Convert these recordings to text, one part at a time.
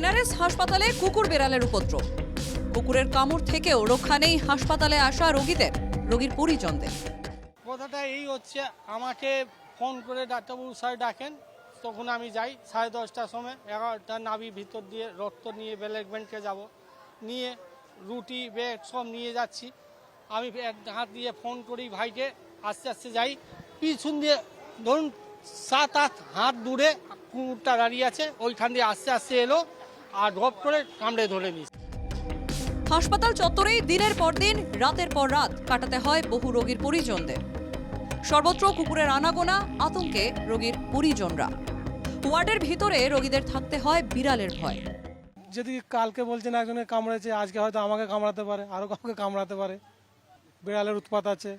NRS হাসপাতালে কুকুর বেড়ালের উপদ্রব। কুকুরের কামড় থেকেও রক্ষা নেই হাসপাতালে আসা রোগীদের, রোগীর পরিজনদের। কথাটা এই হচ্ছে, আমাকে ফোন করে ডাক্তারবাবু স্যার ডাকেন, তখন আমি যাই, সাড়ে দশটার সময় এগারোটা নাভি ভিতর দিয়ে রক্ত নিয়ে ব্যালেগমেন্টকে যাব। নিয়ে রুটি বেড সব নিয়ে যাচ্ছি। আমি এক হাত দিয়ে ফোন করি ভাইকে, আস্তে আস্তে যাই। পিছন দিয়ে ধরুন সাত আট হাত দূরে কুকুরটা দাঁড়িয়ে আছে, ওইখান দিয়ে আস্তে আস্তে এলো। আর ড্রপ করে কামড়ে ধরে নিয়েছে হাসপাতাল চত্বরেই দিনের পর দিন রাতের পর রাত কাটাতে হয় বহু রোগীর পরিজনদের। সর্বত্র কুকুরের আনাগোনা আতঙ্কে রোগীর পরিজনরা। ওয়ার্ডের ভিতরে রোগীদের থাকতে হয় বিড়ালের ভয়। যদি কালকে বলছেন একজনের কামড়েছে আজকে হয়তো আমাকে কামড়াতে পারে আরও কাউকে কামড়াতে পারে। বিড়ালের উৎপাত আছে।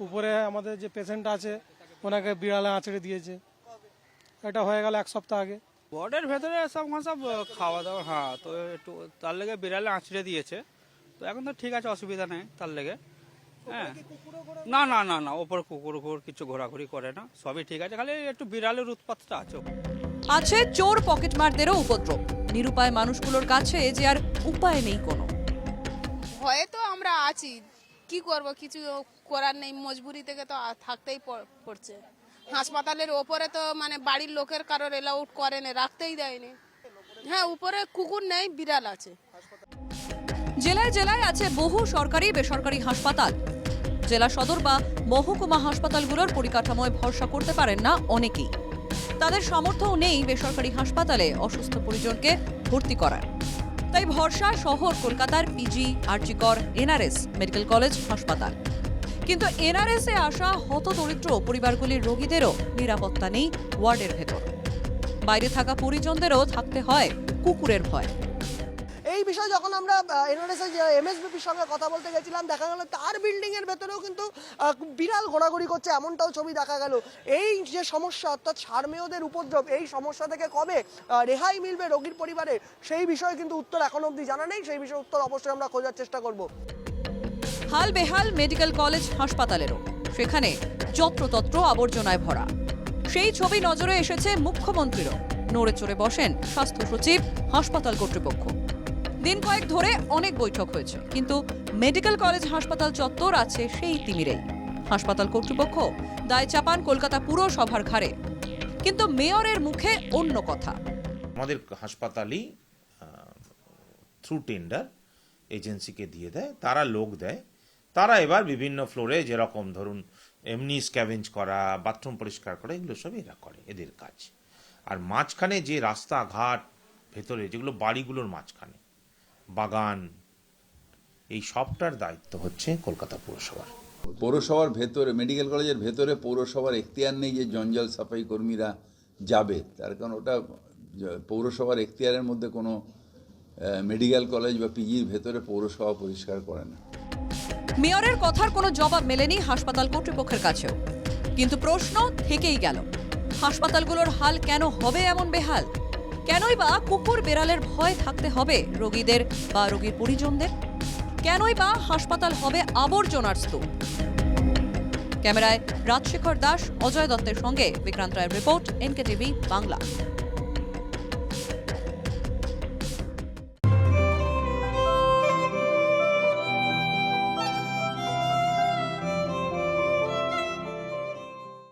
উপরে আমাদের যে পেশেন্ট আছে ওনাকে বিড়ালে আঁচড়ে দিয়েছে। এটা হয়ে গেল এক সপ্তাহ আগে। ওয়ার্ডের ভেতরে সব সব খাওয়া দাওয়া হ্যাঁ তো একটু তার লেগে বিড়ালে আঁচড়ে দিয়েছে। তো এখন তো ঠিক আছে অসুবিধা নেই তার লেগে। হ্যাঁ। না না না না ওপর কুকুর কুকুর কিছু ঘোরাঘুরি করে না সবই ঠিক আছে খালি একটু বিড়ালের উৎপাতটা আছে। আছে চোর পকেটমারদেরও উপদ্রব নিরুপায় মানুষগুলোর কাছে যে আর উপায় নেই কোনো। ভয়ে তো আমরা আছি কি করব কিছু করার নেই মজবুরি থেকে তো থাকতেই পড়ছে। হাসপাতালের ওপরে তো মানে বাড়ির লোকের কারোর এলাউট করে না, রাখতেই দেয়নি হ্যাঁ উপরে কুকুর নেই, বিড়াল আছে। জেলায় জেলায় আছে বহু সরকারি বেসরকারি হাসপাতাল। জেলা সদর বা মহকুমা হাসপাতালগুলোর পরিকাঠামোয় ভরসা করতে পারেন না অনেকেই। তাদের সামর্থ্যও নেই বেসরকারি হাসপাতালে অসুস্থ পরিজনকে ভর্তি করার। তাই ভরসা শহর কলকাতার পিজি আর্চিকর এনআরএস মেডিকেল কলেজ, হাসপাতাল। কিন্তু এনআরএস আসা হতদরিদ্র পরিবারগুলির রোগীদেরও নিরাপত্তা নেই ওয়ার্ডের ভেতর। বাইরে থাকা পরিজনদেরও থাকতে হয় কুকুরের ভয়। এই বিষয়ে যখন আমরা এনআরএস এমএসবিপির সঙ্গে কথা বলতে গেছিলাম, দেখা গেল তার বিল্ডিং এর ভেতরেও কিন্তু বিড়াল ঘোরাঘুরি করছে এমনটাও ছবি দেখা গেল। এই যে সমস্যা, অর্থাৎ সারমেয়দের উপদ্রব, এই সমস্যা থেকে কবে রেহাই মিলবে রোগীর পরিবারে? সেই বিষয়ে কিন্তু উত্তর এখন অবধি জানা নেই, সেই বিষয়ে উত্তর অবশ্যই আমরা খোঁজার চেষ্টা করব। হাল বেহাল মেডিকেল কলেজ হাসপাতালেরও। সেখানে যত্রতত্র আবর্জনায় ভরা। সেই ছবি নজরে এসেছে মুখ্যমন্ত্রীরও। নড়ে চড়ে বসেন স্বাস্থ্য সচিব, হাসপাতাল কর্তৃপক্ষ। দিন কয়েক ধরে অনেক বৈঠক হয়েছে, কিন্তু মেডিকেল কলেজ হাসপাতাল চত্বর আছে সেই তিমিরেই। হাসপাতাল কর্তৃপক্ষ দায় চাপান কলকাতা পুরসভার ঘাড়ে। কিন্তু মেয়রের মুখে অন্য কথা। আমাদের হাসপাতালই থ্রু টেন্ডার এজেন্সিকে দিয়ে দেয়, তারা লোক দেয়। তারা এবার বিভিন্ন ফ্লোরে যেরকম ধরুন, এমনি স্ক্যাভেঞ্জ করা, বাথরুম পরিষ্কার করা, এগুলো সব এরা করে এদের কাজ। আর মাঝখানে যে রাস্তাঘাট ভেতরে, যেগুলো বাড়িগুলোর মাঝখানে, বাগান, এই সবটার দায়িত্ব হচ্ছে কলকাতা পৌরসভার। পৌরসভার ভেতরে, মেডিকেল কলেজের ভেতরে পৌরসভার এখতিয়ার নেই যে জঞ্জাল সাফাই কর্মীরা যাবে। তার কারণ ওটা পৌরসভার এখতিয়ারের মধ্যে কোনো মেডিকেল কলেজ বা পিজির ভেতরে পৌরসভা পরিষ্কার করে না। মেয়রের কথার কোনো জবাব মেলেনি হাসপাতাল কর্তৃপক্ষের কাছেও। কিন্তু প্রশ্ন থেকেই গেল, হাসপাতালগুলোর হাল কেন হবে এমন বেহাল? কেনই বা কুকুর বেড়ালের ভয় থাকতে হবে রোগীদের বা রোগীর পরিজনদের? কেনই বা হাসপাতাল হবে আবর্জনার স্তূপ? ক্যামেরায় রাজশেখর দাস, অজয় দত্তের সঙ্গে বিক্রান্ত রায়ের রিপোর্ট এনকে টিভি বাংলা।